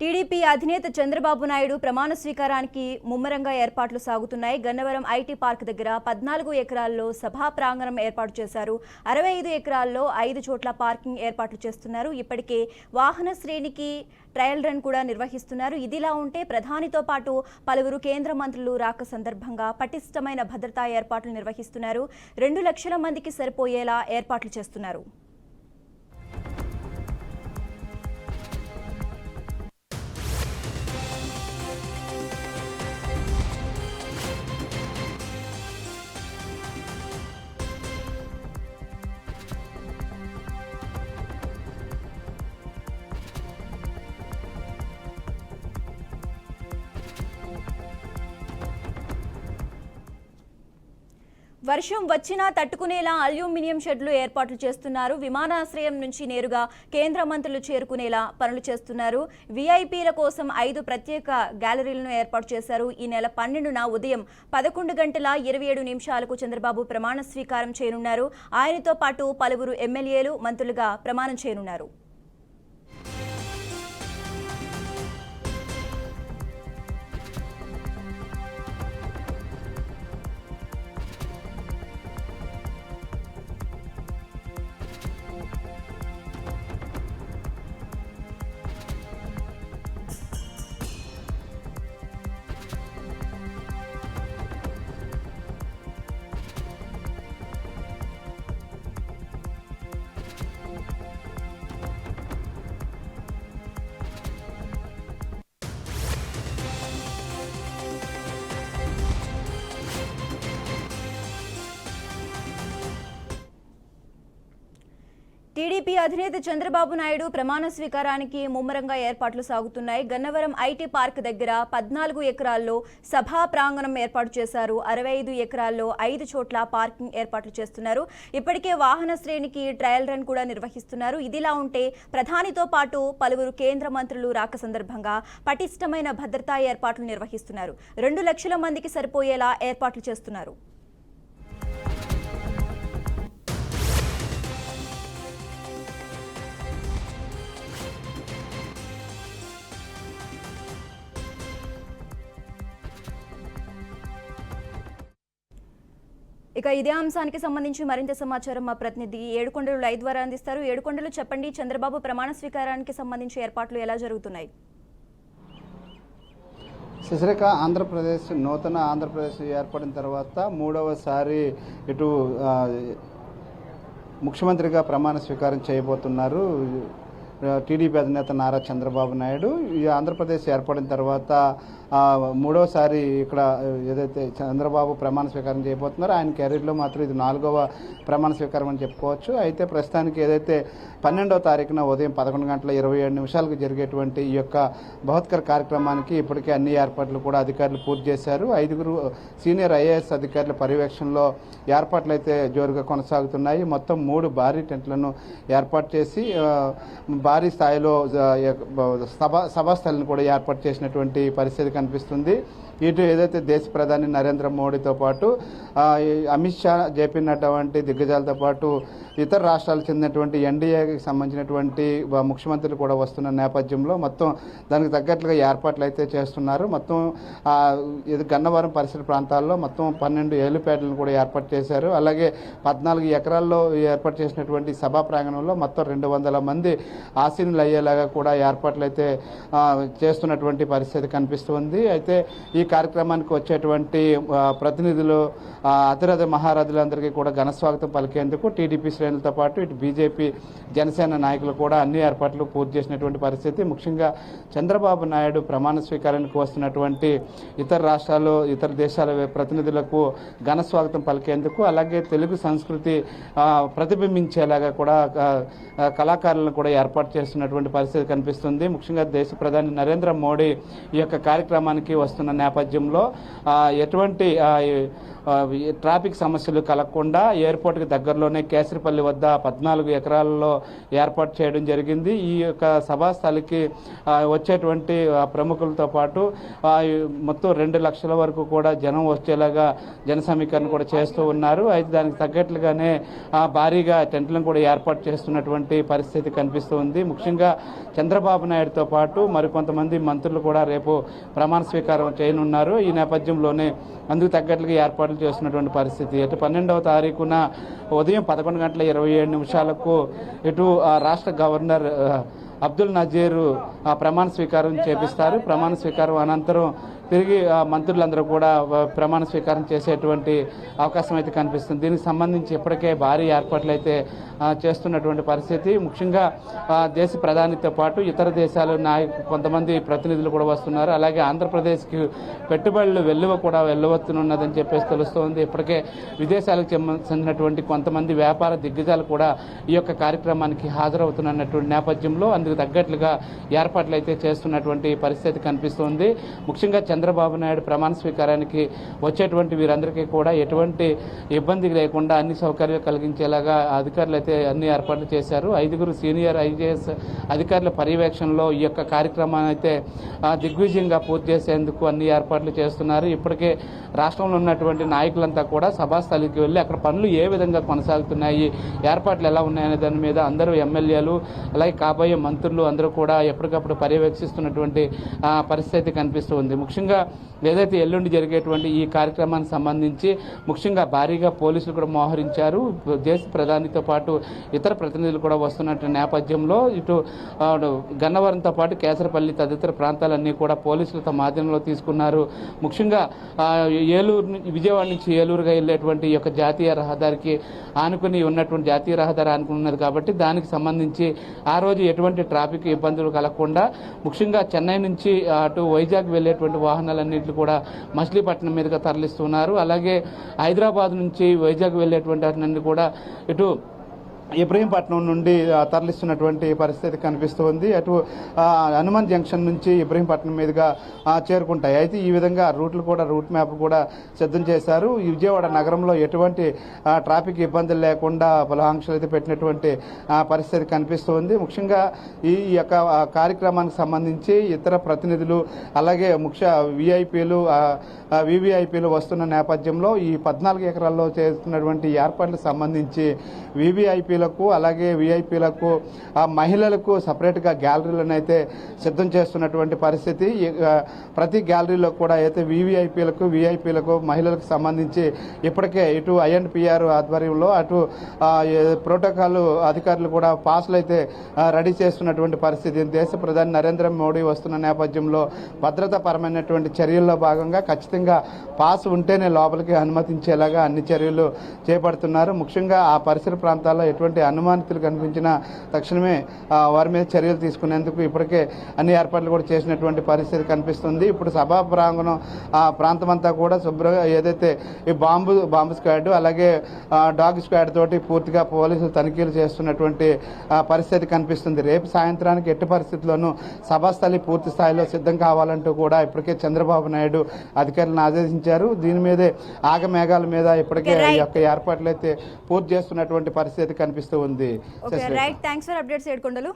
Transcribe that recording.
TDP అధినేత చంద్రబాబు నాయుడు ప్రమాణ స్వీకారానికి ముమ్మరంగా ఏర్పాట్లు సాగుతున్నాయి. గన్నవరం ఐటీ పార్క్ దగ్గర పద్నాలుగు ఎకరాల్లో సభా ప్రాంగణం ఏర్పాటు చేశారు. అరవై ఐదు ఎకరాల్లో ఐదు చోట్ల పార్కింగ్ ఏర్పాట్లు చేస్తున్నారు. ఇప్పటికే వాహన శ్రేణికి ట్రయల్ రన్ కూడా నిర్వహిస్తున్నారు. ఇదిలా ఉంటే ప్రధానితో పాటు పలువురు కేంద్ర మంత్రులు రాక సందర్భంగా పటిష్టమైన భద్రతా ఏర్పాట్లు నిర్వహిస్తున్నారు. రెండు లక్షల మందికి సరిపోయేలా ఏర్పాట్లు చేస్తున్నారు. వర్షం వచ్చినా తట్టుకునేలా అల్యూమినియం షెడ్లు ఏర్పాట్లు చేస్తున్నారు. విమానాశ్రయం నుంచి నేరుగా కేంద్ర మంత్రులు చేరుకునేలా పనులు చేస్తున్నారు. వీఐపీల కోసం ఐదు ప్రత్యేక గ్యాలరీలను ఏర్పాటు చేశారు. ఈ నెల పన్నెండున ఉదయం పదకొండు గంటల ఇరవై ఏడు నిమిషాలకు చంద్రబాబు ప్రమాణ స్వీకారం చేయనున్నారు. ఆయనతో పాటు పలువురు ఎమ్మెల్యేలు మంత్రులుగా ప్రమాణం చేయనున్నారు. టీడీపీ అధినేత చంద్రబాబు నాయుడు ప్రమాణ స్వీకారానికి ముమ్మరంగా ఏర్పాట్లు సాగుతున్నాయి. గన్నవరం ఐటీ పార్క్ దగ్గర పద్నాలుగు ఎకరాల్లో సభా ప్రాంగణం ఏర్పాటు చేశారు. అరవై ఐదు ఎకరాల్లో ఐదు చోట్ల పార్కింగ్ ఏర్పాట్లు చేస్తున్నారు. ఇప్పటికే వాహన శ్రేణికి ట్రయల్ రన్ కూడా నిర్వహిస్తున్నారు. ఇదిలా ఉంటే ప్రధానితో పాటు పలువురు కేంద్ర మంత్రులు రాక సందర్భంగా పటిష్టమైన భద్రతా ఏర్పాట్లు నిర్వహిస్తున్నారు. రెండు లక్షల మందికి సరిపోయేలా ఏర్పాట్లు చేస్తున్నారు. ఇక ఇదే అంశానికి సంబంధించి మరింత సమాచారం మా ప్రతినిధి ఏడుకొండలు లైవ్ ద్వారా అందిస్తారు. ఏడుకొండలు చెప్పండి చంద్రబాబు ప్రమాణ స్వీకారానికి సంబంధించి ఏర్పాట్లు ఎలా జరుగుతున్నాయి? శశిరేఖ ఆంధ్రప్రదేశ్ నూతన ఆంధ్రప్రదేశ్ ఏర్పడిన తర్వాత మూడవసారి ఇటు ముఖ్యమంత్రిగా ప్రమాణ స్వీకారం చేయబోతున్నారు. టీడీపీ అధినేత నారా చంద్రబాబు నాయుడు ఈ ఆంధ్రప్రదేశ్ ఏర్పడిన తర్వాత మూడోసారి మూడవసారి ఇక్కడ ఏదైతే చంద్రబాబు ప్రమాణ స్వీకారం చేయబోతున్నారో ఆయన కెరీర్లో మాత్రం ఇది నాలుగవ ప్రమాణ స్వీకారం అని చెప్పుకోవచ్చు. అయితే ప్రస్తుతానికి ఏదైతే పన్నెండవ తారీఖున ఉదయం పదకొండు గంటల ఇరవై ఏడు నిమిషాలకు జరిగేటువంటి ఈ యొక్క బహుత్కర కార్యక్రమానికి ఇప్పటికే అన్ని ఏర్పాట్లు కూడా అధికారులు పూర్తి చేశారు. ఐదుగురు సీనియర్ ఐఏఎస్ అధికారుల పర్యవేక్షణలో ఏర్పాట్లు అయితే జోరుగా కొనసాగుతున్నాయి. మొత్తం మూడు భారీ టెంట్లను ఏర్పాటు చేసి భారీ స్థాయిలో సభ సభాస్థలిని కూడా ఏర్పాటు చేసినటువంటి పరిస్థితి కనిపిస్తుంది. ఇటు ఏదైతే దేశ ప్రధాని నరేంద్ర మోడీతో పాటు అమిత్ షా జేపీ నడ్డా వంటి దిగ్గజాలతో పాటు ఇతర రాష్ట్రాలకు చెందినటువంటి ఎన్డీఏకి సంబంధించినటువంటి ముఖ్యమంత్రులు కూడా వస్తున్న నేపథ్యంలో మొత్తం దానికి తగ్గట్లుగా ఏర్పాట్లు అయితే చేస్తున్నారు. మొత్తం ఇది గన్నవరం పరిసర ప్రాంతాల్లో మొత్తం పన్నెండు ఏలుపేటలను కూడా ఏర్పాటు చేశారు. అలాగే పద్నాలుగు ఎకరాల్లో ఏర్పాటు చేసినటువంటి సభా ప్రాంగణంలో మొత్తం రెండు వందల మంది ఆసీనులు అయ్యేలాగా కూడా ఏర్పాట్లు అయితే చేస్తున్నటువంటి పరిస్థితి కనిపిస్తుంది అయితే ఈ కార్యక్రమానికి వచ్చేటువంటి ప్రతినిధులు అతిరథ మహారథులందరికీ కూడా ఘన స్వాగతం పలికేందుకు టీడీపీ శ్రేణులతో పాటు ఇటు బీజేపీ జనసేన నాయకులు కూడా అన్ని ఏర్పాట్లు పూర్తి చేసినటువంటి పరిస్థితి. ముఖ్యంగా చంద్రబాబు నాయుడు ప్రమాణ స్వీకారానికి వస్తున్నటువంటి ఇతర రాష్ట్రాలు ఇతర దేశాల ప్రతినిధులకు ఘన స్వాగతం పలికేందుకు అలాగే తెలుగు సంస్కృతి ప్రతిబింబించేలాగా కూడా కళాకారులను కూడా ఏర్పాటు చేస్తున్నటువంటి పరిస్థితి కనిపిస్తుంది. ముఖ్యంగా దేశ ప్రధాని నరేంద్ర మోడీ ఈ యొక్క కార్యక్రమానికి వస్తున్న నేపథ్యంలో ఎటువంటి ట్రాఫిక్ సమస్యలు కలగకుండా ఎయిర్పోర్ట్కి దగ్గరలోనే కేసరిపల్లి వద్ద పద్నాలుగు ఎకరాలలో ఏర్పాటు చేయడం జరిగింది. ఈ యొక్క సభాస్థలికి వచ్చేటువంటి ప్రముఖులతో పాటు మొత్తం రెండు లక్షల వరకు కూడా జనం వచ్చేలాగా జన సమీకరణ కూడా చేస్తూ ఉన్నారు. అయితే దానికి తగ్గట్లుగానే భారీగా టెంట్లను కూడా ఏర్పాటు చేస్తున్నటువంటి పరిస్థితి కనిపిస్తుంది ఉంది ముఖ్యంగా చంద్రబాబు నాయుడుతో పాటు మరికొంతమంది మంత్రులు కూడా రేపు ప్రమాణ స్వీకారం చేయనున్నారు. ఈ నేపథ్యంలోనే అందుకు తగ్గట్లుగా ఏర్పాట్లు చేస్తున్నటువంటి పరిస్థితి. ఇటు పన్నెండవ తారీఖున ఉదయం పదకొండు గంటల ఇరవై ఏడు నిమిషాలకు ఇటు ఆ, రాష్ట్ర గవర్నర్ అబ్దుల్ నజీర్ ఆ, ప్రమాణ స్వీకారం చేపిస్తారు. ప్రమాణ స్వీకారం అనంతరం తిరిగి మంత్రులందరూ కూడా ప్రమాణ స్వీకారం చేసేటువంటి అవకాశం అయితే కనిపిస్తుంది. దీనికి సంబంధించి ఇప్పటికే భారీ ఏర్పాట్లు అయితే చేస్తున్నటువంటి పరిస్థితి. ముఖ్యంగా దేశ ప్రధానితో పాటు ఇతర దేశాలు నాయకు కొంతమంది ప్రతినిధులు కూడా వస్తున్నారు. అలాగే ఆంధ్రప్రదేశ్కి పెట్టుబడులు వెల్లువ కూడా వెళ్ళవచ్చునున్నదని చెప్పేసి తెలుస్తోంది. ఇప్పటికే విదేశాలకు చెందినటువంటి కొంతమంది వ్యాపార దిగ్గజాలు కూడా ఈ యొక్క కార్యక్రమానికి హాజరవుతున్నటువంటి నేపథ్యంలో అందుకు తగ్గట్లుగా ఏర్పాట్లు అయితే చేస్తున్నటువంటి పరిస్థితి కనిపిస్తోంది. ముఖ్యంగా చంద్రబాబు నాయుడు ప్రమాణ స్వీకారానికి వచ్చేటువంటి వీరందరికీ కూడా ఎటువంటి ఇబ్బంది లేకుండా అన్ని సౌకర్యాలు కలిగించేలాగా అధికారులు అయితే అన్ని ఏర్పాట్లు చేశారు. ఐదుగురు సీనియర్ ఐజీఎస్ అధికారుల పర్యవేక్షణలో ఈ యొక్క కార్యక్రమాన్ని అయితే దిగ్విజయంగా పూర్తి చేసేందుకు అన్ని ఏర్పాట్లు చేస్తున్నారు. ఇప్పటికే రాష్ట్రంలో ఉన్నటువంటి నాయకులంతా కూడా సభాస్థలికి వెళ్ళి అక్కడ పనులు ఏ విధంగా కొనసాగుతున్నాయి ఏర్పాట్లు ఎలా ఉన్నాయనే దాని మీద అందరూ ఎమ్మెల్యేలు అలాగే కాబోయే మంత్రులు అందరూ కూడా ఎప్పటికప్పుడు పర్యవేక్షిస్తున్నటువంటి పరిస్థితి కనిపిస్తుంది ముఖ్యంగా ముఖ్యంగా ఏదైతే ఎల్లుండి జరిగేటువంటి ఈ కార్యక్రమానికి సంబంధించి ముఖ్యంగా భారీగా పోలీసులు కూడా మోహరించారు. దేశ ప్రధానితో పాటు ఇతర ప్రతినిధులు కూడా వస్తున్నటువంటి నేపథ్యంలో ఇటు గన్నవరంతో పాటు కేసరపల్లి తదితర ప్రాంతాలన్నీ కూడా పోలీసులు తమ ఆధీనంలో తీసుకున్నారు. ముఖ్యంగా ఏలూరు నుంచి- విజయవాడ నుంచి ఏలూరుగా వెళ్ళేటువంటి ఈ యొక్క జాతీయ రహదారికి ఆనుకుని ఉన్నటువంటి జాతీయ రహదారి ఆనుకుని ఉన్నది కాబట్టి దానికి సంబంధించి ఆ రోజు ఎటువంటి ట్రాఫిక్ ఇబ్బందులు కలగకుండా ముఖ్యంగా చెన్నై నుంచి అటు వైజాగ్ వెళ్ళేటువంటి వాహనాలన్నింటినీ కూడా మచిలీపట్నం మీదుగా తరలిస్తున్నారు. అలాగే హైదరాబాద్ నుంచి వైజాగ్ వెళ్ళేటువంటి వాటిని కూడా ఇటు ఇబ్రహీంపట్నం నుండి తరలిస్తున్నటువంటి పరిస్థితి కనిపిస్తుంది అటు హనుమాన్ జంక్షన్ నుంచి ఇబ్రహీంపట్నం మీదుగా చేరుకుంటాయి. అయితే ఈ విధంగా రూట్లు కూడా రూట్ మ్యాప్ కూడా సిద్ధం చేశారు. ఈ విజయవాడ నగరంలో ఎటువంటి ట్రాఫిక్ ఇబ్బందులు లేకుండా పలు ఆంక్షలు అయితే పెట్టినటువంటి ఆ, పరిస్థితి కనిపిస్తుంది ముఖ్యంగా ఈ యొక్క కార్యక్రమానికి సంబంధించి ఇతర ప్రతినిధులు అలాగే ముఖ్య విఐపీలు వివిఐపీలు వస్తున్న నేపథ్యంలో ఈ పద్నాలుగు ఎకరాల్లో చేస్తున్నటువంటి ఏర్పాట్లకు సంబంధించి వివిఐపీలకు అలాగే విఐపీలకు ఆ మహిళలకు సపరేట్గా గ్యాలరీలను అయితే సిద్ధం చేస్తున్నటువంటి పరిస్థితి. ప్రతి గ్యాలరీలో కూడా అయితే వివిఐపీలకు విఐపీలకు మహిళలకు సంబంధించి ఇప్పటికే ఇటు ఐఎన్పిఆర్ ఆధ్వర్యంలో అటు ప్రోటోకాల్ అధికారులు కూడా పాస్లు అయితే రెడీ చేస్తున్నటువంటి పరిస్థితి. దేశ ప్రధాని నరేంద్ర మోడీ వస్తున్న నేపథ్యంలో భద్రతాపరమైనటువంటి చర్యల్లో భాగంగా ఖచ్చితంగా పాస్ ఉంటేనే లోపలికి అనుమతించేలాగా అన్ని చర్యలు చేపడుతున్నారు. ముఖ్యంగా ఆ పరిసర ప్రాంతాల్లో ఎటువంటి అనుమానితులు కనిపించినా తక్షణమే వారి మీద చర్యలు తీసుకునేందుకు ఇప్పటికే అన్ని ఏర్పాట్లు కూడా చేసినటువంటి పరిస్థితి కనిపిస్తుంది. ఇప్పుడు సభా ప్రాంగణం ఆ ప్రాంతం అంతా కూడా శుభ్రంగా ఏదైతే ఈ బాంబు బాంబు స్క్వాడ్ అలాగే డాగ్ స్క్వాడ్ తోటి పూర్తిగా పోలీసులు తనిఖీలు చేస్తున్నటువంటి పరిస్థితి కనిపిస్తుంది. రేపు సాయంత్రానికి ఎట్టి పరిస్థితుల్లోనూ సభాస్థలి పూర్తి స్థాయిలో సిద్ధం కావాలంటూ కూడా ఇప్పటికే చంద్రబాబు నాయుడు అధికారులను ఆదేశించారు. దీని మీదే ఆగమేఘాల మీద ఇప్పటికే. ఈ యొక్క ఏర్పాట్లు అయితే పూర్తి చేస్తున్నటువంటి పరిస్థితి కనిపిస్తూ ఉంది. Right thanks for updates Yedukondalu